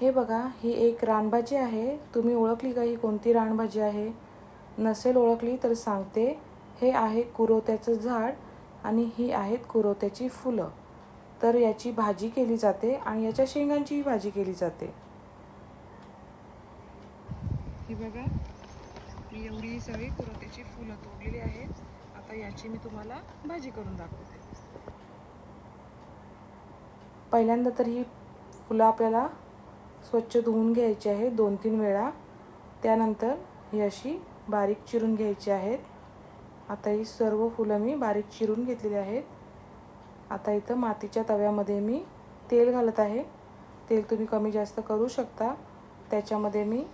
हे बघा ही एक रानभाजी आहे. तुम्ही ओळखली का ही कोणती रानभाजी आहे? नसेल ओळखली तर सांगते. हे आहे कुरोत्याचं झाड आणि ही आहेत कुरोत्याची फुलं. तर याची भाजी केली जाते आणि याच्या शेंगांचीही भाजी केली जाते. ही बघा मी एवढी सगळी कुरोत्याची फुलं तोडलेली आहेत आता याची मी तुम्हाला भाजी करून दाखवते. पहिल्यांदा तर ही फुलं आपल्याला स्वच्छ धुवून घ्यायची आहे दोन तीन वेळा. त्यानंतर ही अशी बारीक चिरून घ्यायची आहेत. आता ही सर्व फुलं मी बारीक चिरून घेतलेली आहेत. आता इथं मातीच्या तव्यामध्ये मी तेल घालत आहे. तेल तुम्ही कमी जास्त करू शकता. त्याच्यामध्ये मी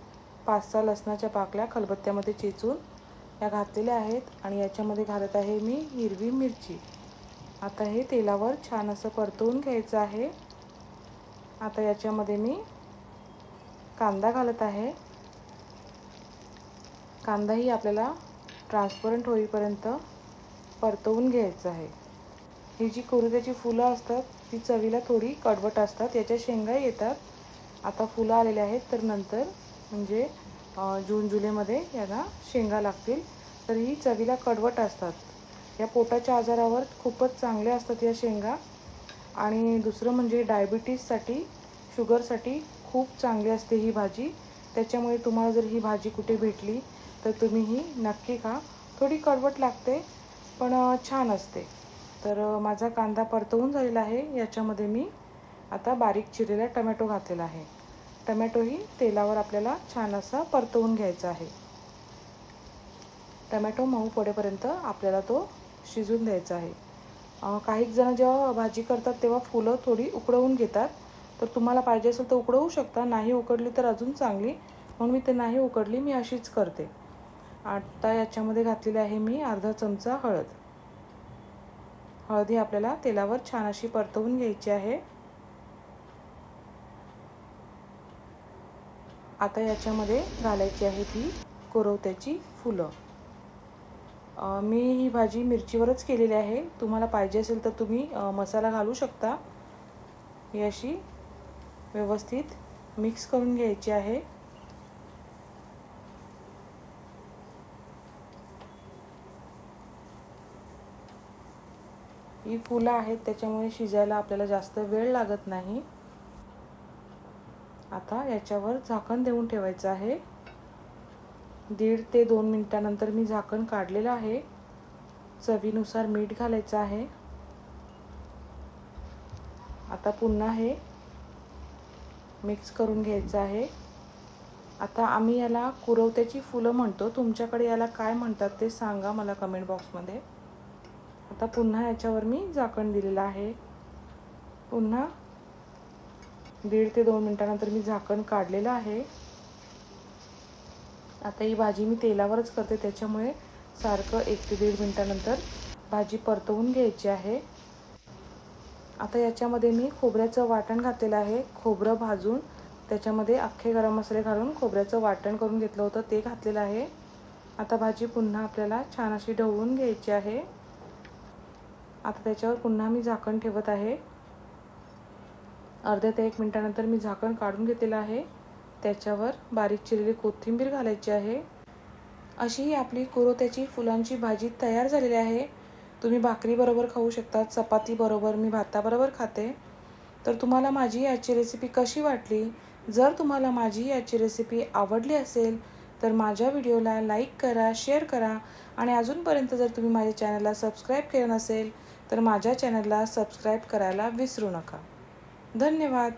पाच सहा लसणाच्या पाकल्या खलबत्त्यामध्ये चेचून या घातलेल्या आहेत आणि याच्यामध्ये घालत आहे मी हिरवी मिरची. आता हे तेलावर छान असं परतवून घ्यायचं आहे. आता याच्यामध्ये मी कांदा घालत आहे. कांदाही आपल्याला ट्रान्सपरंट होईपर्यंत परतवून घ्यायचं आहे. ही जी कोरुद्याची फुलं असतात ती चवीला थोडी कडवट असतात. याच्या शेंगा येतात. आता फुलं आलेले आहेत तर नंतर म्हणजे जून जुलैमध्ये याला शेंगा लागतील. तर ही चवीला कडवट असतात. या पोटाच्या आजारावर खूपच चांगल्या असतात या शेंगा. आणि दुसरं म्हणजे डायबिटीजसाठी शुगरसाठी खूप चांगली असते ही भाजी. त्याच्यामुळे तुम्हाला जर ही भाजी कुठे भेटली तर तुम्ही ही नक्की खा. थोडी कडवट लागते पण छान असते. तर माझा कांदा परतवून झालेला आहे. याच्यामध्ये मी आता बारीक चिरलेला टमॅटो घातलेला आहे. टमॅटोही तेलावर आपल्याला छान असा परतवून घ्यायचा आहे. टमॅटो मऊ पडेपर्यंत आपल्याला तो शिजून द्यायचा आहे. काही जण जेव्हा भाजी करतात तेव्हा फुलं थोडी उकडवून घेतात. तर तुम्हाला पाहिजे असेल तर उकडवू शकता. नाही उकडली तर अजून चांगली. म्हणून मी ते नाही उकडली मी अशीच करते. आता याच्यामध्ये घातलेली आहे मी अर्धा चमचा हळद. हळदी आपल्याला तेलावर छान अशी परतवून घ्यायची आहे. आता याच्यामध्ये घालायची आहे ती कोरवत्याची फुलं. मी ही भाजी मिरचीवरच केलेली आहे. तुम्हाला पाहिजे असेल तर तुम्ही मसाला घालू शकता. ही अशी व्यवस्थित मिक्स करून घ्यायची आहे. ही फुलं आहेत त्याच्यामुळे शिजायला आपल्याला जास्त वेळ लागत नाही. आता याच्यावर झाकण देऊन ठेवायचं आहे. दीड ते दोन मिनटानंतर मी झाकण काढलेलं आहे. चवीनुसार मीठ घालायचं आहे. आता पुन्हा हे मिक्स करून घ्यायचं आहे. आता आम्ही याला कुरवत्याची फुलं म्हणतो. तुमच्याकडे याला काय म्हणतात ते सांगा मला कमेंट बॉक्समध्ये आता पुन्हा याच्यावर मी झाकण दिलेलं आहे. पुन्हा दीड ते दोन मिनटानंतर मी झाकण काढलेलं आहे. आता ही भाजी मी तेलावरच करते. त्याच्यामुळे सारखं एक ते दीड मिनटानंतर भाजी परतवून घ्यायची आहे. आता याच्यामध्ये मी खोबऱ्याचं वाटण घातलेलं आहे. खोबरं भाजून त्याच्यामध्ये अख्खे गरम मसाले घालून खोबऱ्याचं वाटण करून घेतलं होतं ते घातलेलं आहे. आता भाजी पुन्हा आपल्याला छान अशी ढवळून घ्यायची आहे. आता त्याच्यावर पुन्हा मी झाकण ठेवत आहे. अर्ध्या ते एक मिनटानंतर मी झाकण काढून घेतलेलं आहे. त्याच्यावर बारीक चिरलेली कोथिंबीर घालायची आहे. अशी ही आपली कुरोत्याची फुलांची भाजी तयार झालेली आहे. तुम्ही भाकरीबरोबर खाऊ शकता चपातीबरोबर मी भाताबरोबर खाते. तर तुम्हाला माझी याची रेसिपी कशी वाटली? जर तुम्हाला माझी याची रेसिपी आवडली असेल तर माझ्या व्हिडिओला लाईक करा शेअर करा. आणि अजूनपर्यंत जर तुम्ही माझ्या चॅनलला सबस्क्राईब केलं नसेल तर माझ्या चॅनलला सबस्क्राईब करायला विसरू नका. धन्यवाद.